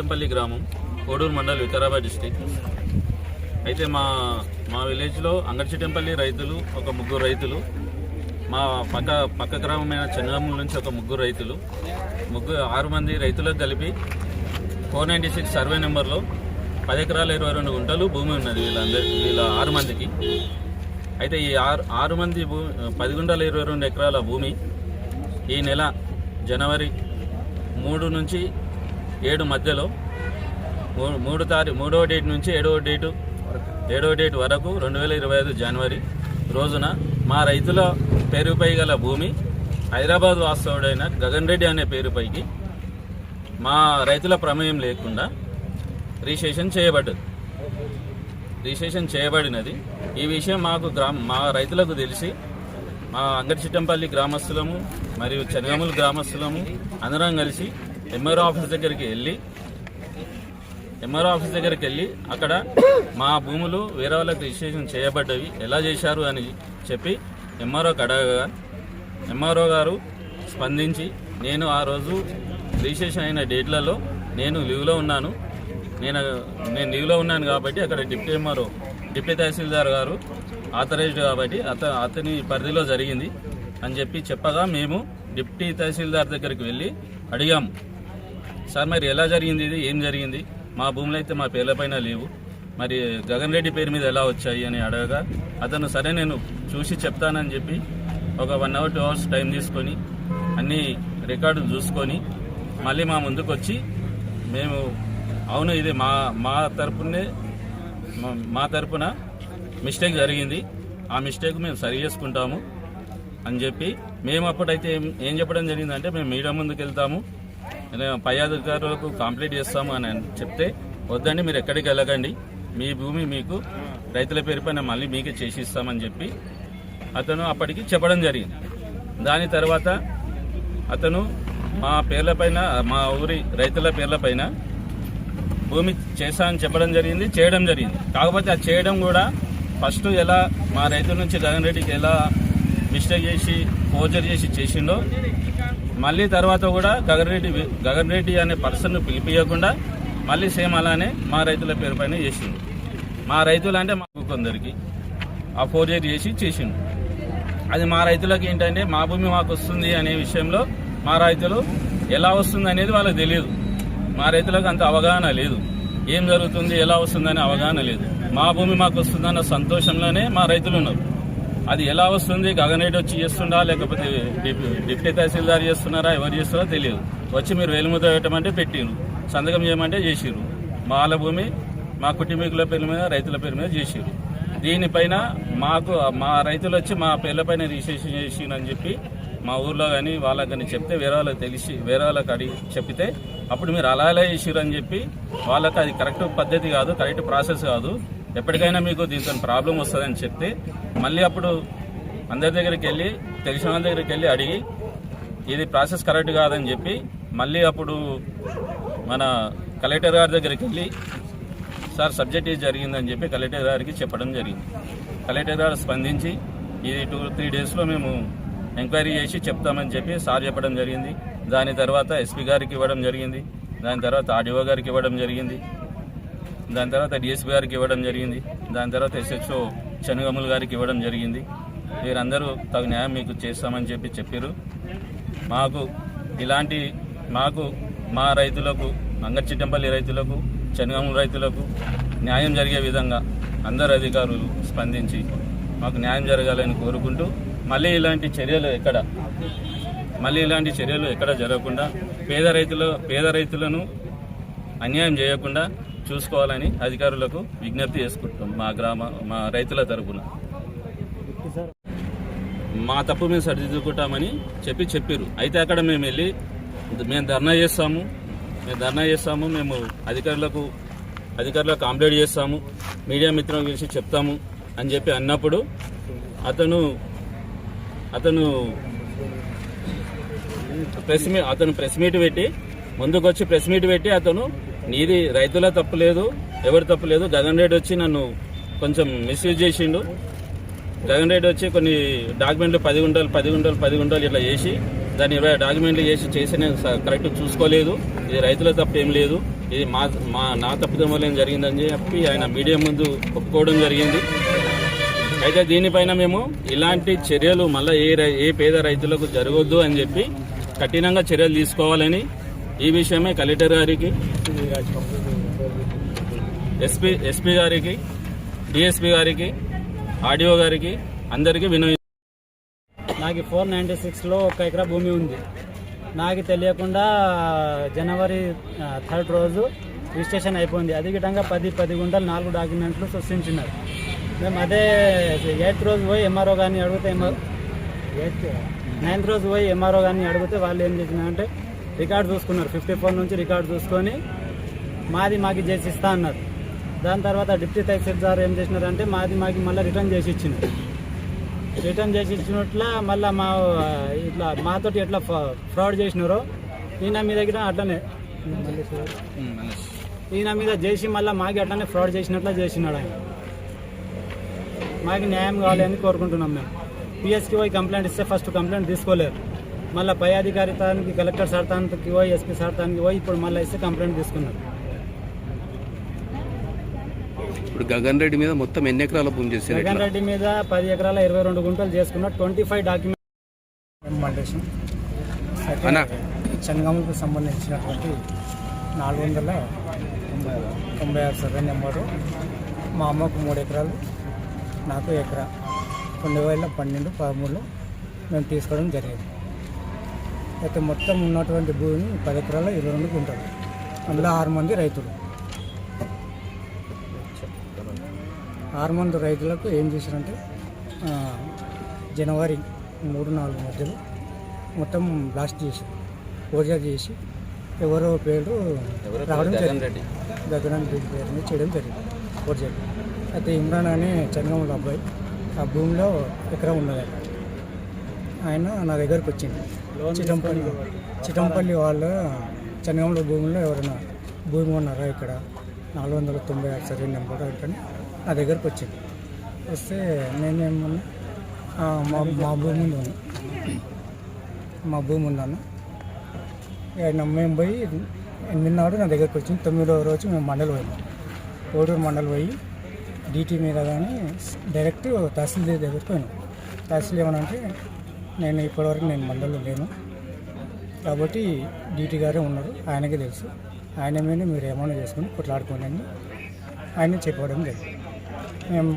రాజంపల్లి గ్రామం కోడూరు మండల్ వికారాబాద్ డిస్టిక్. అయితే మా మా విలేజ్లో అంగడిచిట్టంపల్లి రైతులు ఒక ముగ్గురు రైతులు మా పక్క పక్క గ్రామమైన చంద్రమూల నుంచి ఒక ముగ్గురు రైతులు ముగ్గురు ఆరు మంది రైతులకు కలిపి ఫోర్ నైంటీ సిక్స్ సర్వే నెంబర్లో పది ఎకరాల ఇరవై రెండు గుంటలు భూమి ఉన్నది వీళ్ళందరి వీళ్ళ ఆరు మందికి. అయితే ఈ ఆరు ఆరు మంది భూమి పది గుంటల ఇరవై రెండు ఎకరాల భూమి ఈ నెల జనవరి మూడు నుంచి ఏడు మధ్యలో మూడు తారీఖు మూడవ డేట్ నుంచి ఏడవ డేటు ఏడవ డేట్ వరకు రెండు వేల ఇరవై ఐదు జనవరి రోజున మా రైతుల పేరుపై గల భూమి హైదరాబాద్ వాస్తవుడైన గగన్ రెడ్డి అనే పేరుపైకి మా రైతుల ప్రమేయం లేకుండా రిజిస్ట్రేషన్ చేయబడ్డది. రిజిస్ట్రేషన్ చేయబడినది. ఈ విషయం మాకు గ్రామ మా రైతులకు తెలిసి మా అంగడిచిట్టంపల్లి గ్రామస్తులము మరియు చెనగములు గ్రామస్తులము అందరం కలిసి ఎంఆర్ఓ ఆఫీస్ దగ్గరికి వెళ్ళి ఎంఆర్ఓ ఆఫీస్ దగ్గరికి వెళ్ళి అక్కడ మా భూములు వేరే వాళ్ళకి రిజిస్ట్రేషన్ చేయబడ్డవి. ఎలా చేశారు అని చెప్పి ఎంఆర్ఓకి అడగగా ఎంఆర్ఓ గారు స్పందించి నేను ఆ రోజు రిజిస్ట్రేషన్ అయిన డేట్లలో నేను లీవ్లో ఉన్నాను. నేను నేను లీవ్లో ఉన్నాను కాబట్టి అక్కడ డిప్యూటీ ఎంఆర్ఓ డిప్యూటీ తహసీల్దార్ గారు ఆథరైజ్డ్ కాబట్టి అత అతని పరిధిలో జరిగింది అని చెప్పి చెప్పగా మేము డిప్యూటీ తహసీల్దార్ దగ్గరికి వెళ్ళి అడిగాము సార్ మరి ఎలా జరిగింది ఇది? ఏం జరిగింది? మా భూములు అయితే మా పేర్లపైన లేవు. మరి గగన్ రెడ్డి పేరు మీద ఎలా వచ్చాయి అని అడగగా అతను సరే నేను చూసి చెప్తానని చెప్పి ఒక one hour two hours time తీసుకొని అన్ని రికార్డులు చూసుకొని మళ్ళీ మా ముందుకు వచ్చి మేము అవును ఇది మా మా తరపునే మా- తరపున మిస్టేక్ జరిగింది. ఆ మిస్టేక్ మేము సరి చేసుకుంటాము అని చెప్పి మేము అప్పుడైతే ఏం- చెప్పడం జరిగిందంటే మేము మీడియా ముందుకు వెళ్తాము. పై అధికారులకు కంప్లీట్ చేస్తాము అని చెప్తే వద్దండి మీరు ఎక్కడికి వెళ్ళకండి. మీ భూమి మీకు రైతుల పేరు పైన మళ్ళీ మీకే చేసి ఇస్తామని చెప్పి అతను అప్పటికి చెప్పడం జరిగింది. దాని తర్వాత అతను మా పేర్లపైన మా ఊరి రైతుల పేర్లపైన భూమి చేశా అని చెప్పడం జరిగింది చేయడం జరిగింది. కాకపోతే అది చేయడం కూడా ఫస్ట్ ఎలా మా రైతుల నుంచి జగన్ రెడ్డికి ఎలా మిస్టేక్ చేసి ఫోర్జర్ చేసి చేసిండో మళ్ళీ తర్వాత కూడా గగన్ రెడ్డి గగన్ రెడ్డి అనే పర్సన్ పిలిపియకుండా మళ్ళీ సేమ్ అలానే మా రైతుల పేరు పైన చేసిండు. మా రైతులు అంటే మాకు కొందరికి ఆ ఫోర్జర్ చేసి చేసిండు. అది మా రైతులకు ఏంటంటే మా భూమి మాకు వస్తుంది అనే విషయంలో మా రైతులు ఎలా వస్తుంది అనేది వాళ్ళకి తెలియదు. మా రైతులకు అంత అవగాహన లేదు. ఏం జరుగుతుంది ఎలా వస్తుందనే అవగాహన లేదు. మా భూమి మాకు వస్తుందన్న సంతోషంలోనే మా రైతులు ఉన్నారు. అది ఎలా వస్తుంది? గగనేటి వచ్చి చేస్తుండా? లేకపోతే డిప్యూటీ తహసీల్దార్ చేస్తున్నారా? ఎవరు చేస్తున్నారో తెలియదు. వచ్చి మీరు వేలిముద్ర పెట్టమంటే పెట్టిరు సంతకం చేయమంటే చేసిరు మాల భూమి మా కుటుంబీకుల పేరు మీద రైతుల పేరు మీద చేసిరు దీనిపైన మాకు మా రైతులు వచ్చి మా పేర్లపైన రిజిస్ట్రేషన్ చేసిరని చెప్పి మా ఊర్లో కానీ వాళ్ళకి కానీ చెప్తే వేరే వాళ్ళకి తెలిసి వేరే వాళ్ళకి అడిగి చెప్తే అప్పుడు మీరు అలా అలా చేసిరు అని చెప్పి వాళ్ళకి అది కరెక్ట్ పద్ధతి కాదు కరెక్ట్ ప్రాసెస్ కాదు. ఎప్పటికైనా మీకు దీంతో ప్రాబ్లం వస్తుందని చెప్తే మళ్ళీ అప్పుడు అందరి దగ్గరికి వెళ్ళి తెలిసిన వాళ్ళ దగ్గరికి వెళ్ళి అడిగి ఇది ప్రాసెస్ కరెక్ట్ కాదని చెప్పి మళ్ళీ అప్పుడు మన కలెక్టర్ గారి దగ్గరికి వెళ్ళి సార్ సబ్జెక్ట్ ఇది జరిగిందని చెప్పి కలెక్టర్ గారికి చెప్పడం జరిగింది. కలెక్టర్ గారు స్పందించి ఇది టూ త్రీ డేస్లో మేము ఎంక్వైరీ చేసి చెప్తామని చెప్పి సార్ చెప్పడం జరిగింది. దాని తర్వాత ఎస్పీ గారికి ఇవ్వడం జరిగింది. దాని తర్వాత ఆర్డీఓ గారికి ఇవ్వడం జరిగింది. దాని తర్వాత డిఎస్పీ గారికి ఇవ్వడం జరిగింది. దాని తర్వాత ఎస్హెచ్ఓ శనుగములు గారికి ఇవ్వడం జరిగింది. వీరందరూ తగు న్యాయం మీకు చేస్తామని చెప్పి చెప్పారు మాకు ఇలాంటి మాకు మా రైతులకు అంగచిట్టంపల్లి రైతులకు శనగముల రైతులకు న్యాయం జరిగే విధంగా అందరు అధికారులు స్పందించి మాకు న్యాయం జరగాలని కోరుకుంటూ మళ్ళీ ఇలాంటి చర్యలు ఎక్కడ మళ్ళీ ఇలాంటి చర్యలు ఎక్కడ జరగకుండా పేద రైతుల పేద రైతులను అన్యాయం చేయకుండా చూసుకోవాలని అధికారులకు విజ్ఞప్తి చేసుకుంటాం మా గ్రామ మా రైతుల తరపున. మా తప్పు మేము సరిదిద్దుకుంటామని చెప్పి చెప్పారు అయితే అక్కడ మేము వెళ్ళి మేము ధర్నా చేస్తాము. మేము ధర్నా చేస్తాము. మేము అధికారులకు అధికారులకు కంప్లైంట్ చేస్తాము. మీడియా మిత్రం గురించి చెప్తాము అని చెప్పి అన్నప్పుడు అతను అతను ప్రెస్ మీ అతను ప్రెస్ మీట్ పెట్టి ముందుకు వచ్చి ప్రెస్ మీట్ పెట్టి అతను నీది రైతుల తప్పు లేదు ఎవరి తప్పు లేదు. గగన్ రెడ్డి వచ్చి నన్ను కొంచెం మిస్యూజ్ చేసిండు. జగన్ రెడ్డి వచ్చి కొన్ని డాక్యుమెంట్లు పది గుంటలు పది గుంటలు పది గుంటలు ఇట్లా చేసి దాన్ని ఇరవై డాక్యుమెంట్లు చేసి చేసి నేను స- కరెక్ట్ చూసుకోలేదు. ఇది రైతుల తప్పు ఏం లేదు. ఇది మా మా నా తప్పిదం వల్ల జరిగిందని చెప్పి ఆయన మీడియా ముందు ఒప్పుకోవడం జరిగింది. అయితే దీనిపైన మేము ఇలాంటి చర్యలు మళ్ళీ ఏ ఏ పేద రైతులకు జరగొద్దు అని చెప్పి కఠినంగా చర్యలు తీసుకోవాలని ఈ విషయమే కలెక్టర్ గారికి ఎస్పీ ఎస్పీ గారికి డిఎస్పీ గారికి ఆర్డీఓ గారికి అందరికీ వినవి నాకు ఫోర్ నైంటీ సిక్స్లో ఒక ఎకరా భూమి ఉంది. నాకు తెలియకుండా జనవరి థర్డ్ రోజు రిజిస్ట్రేషన్ అయిపోయింది. అదే విధంగా పది పది గుంటలు నాలుగు డాక్యుమెంట్లు సృష్టించినారు. మేము అదే ఎయిత్ రోజు పోయి ఎంఆర్ఓ గారిని అడిగితే ఎంఆర్ ఎయిత్ నైన్త్ రోజు పోయి ఎంఆర్ఓ గారిని అడిగితే వాళ్ళు ఏం చేసినారంటే రికార్డు చూసుకున్నారు. ఫిఫ్టీ ఫోర్ నుంచి రికార్డు చూసుకొని మాది మాకి చేసి ఇస్తా అన్నారు. దాని తర్వాత డిప్యూటీ తహసీల్దార్ ఏం చేసినారంటే మాది మాకి మళ్ళీ రిటర్న్ చేసి ఇచ్చింది రిటర్న్ చేసి ఇచ్చినట్ల మళ్ళీ మా ఇట్లా మాతోటి ఎట్లా ఫ్రాడ్ చేసినారో ఈయన మీ దగ్గర అట్లనే. ఈయన మీద చేసి మళ్ళీ మాకి అట్లనే ఫ్రాడ్ చేసినట్లా చేసినాడు ఆయన. మాకు న్యాయం కావాలి అని కోరుకుంటున్నాం మేము. పిఎస్కి పోయి కంప్లైంట్ ఇస్తే ఫస్ట్ కంప్లైంట్ తీసుకోలేరు. మళ్ళీ పై అధికారి తానికి కలెక్టర్ సార్ తానికి పోయి ఎస్పీ సార్ తానికి పోయి ఇప్పుడు మళ్ళీ ఇస్తే కంప్లైంట్ తీసుకున్నారు. ఇప్పుడు గగన్ రెడ్డి మీద మొత్తం ఎన్ని ఎకరాల భూమి చేశారు? జగన్ రెడ్డి మీద పది ఎకరాల ఇరవై రెండు గుంటలు చేసుకున్న ట్వంటీ ఫైవ్ డాక్యుమెంట్ చంగముకు సంబంధించినటువంటి నాలుగు వందల తొంభై ఆరు సర్వే నెంబరు. మా అమ్మకు మూడు ఎకరాలు నాకు ఎకరా. రెండు వేల పన్నెండు పదమూడులో మేము తీసుకోవడం జరిగింది. అయితే మొత్తం ఉన్నటువంటి భూమి పది ఎకరాల ఇరవై రెండు గుంటలు అందులో ఆరు మంది రైతులు. ఆరు మంది రైతులకు ఏం చేశారంటే జనవరి మూడు నాలుగు మధ్యలో మొత్తం బ్లాస్ట్ చేసి పూజ చేసి ఎవరో పేరు రావడం జరిగింది. గగన్ రెడ్డి పేరు మీద చేయడం జరిగింది. పూజ అయితే ఇమ్రాన్ అనే చంద్రమూల అబ్బాయి ఆ భూమిలో ఎకరం ఉన్నది ఆయన. నా దగ్గరకు వచ్చింది చిటంపల్లి చిటంపల్లి వాళ్ళ చంద్రమూల భూమిలో ఎవరైనా భూమి ఉన్నారా ఇక్కడ? నాలుగు వందల తొంభై ఆరు సర్వే నెంబర్ అంటే నా దగ్గరకు వచ్చింది వస్తే నేనేమన్నా మా మా భూమి ఉంది మా భూమి ఉందన్న ఆయన మేము పోయి ఎనిమిది నాడు నా దగ్గరకు వచ్చింది తొమ్మిదవ రోజు మేము మండలి పోయినాం. కోడూరు మండలి పోయి డీటీ మీద కానీ డైరెక్ట్ తహసీల్దార్ దగ్గరికి పోయినాం. తహసీల్ ఏమనంటే నేను ఇప్పటివరకు నేను మండలిలో లేను. కాబట్టి డీటీ గారే ఉన్నారు. ఆయనకే తెలుసు. ఆయన మీద మీరు ఏమైనా చేసుకుని కొట్లాడుకోండి ఆయన చెప్పడం లేదు మేము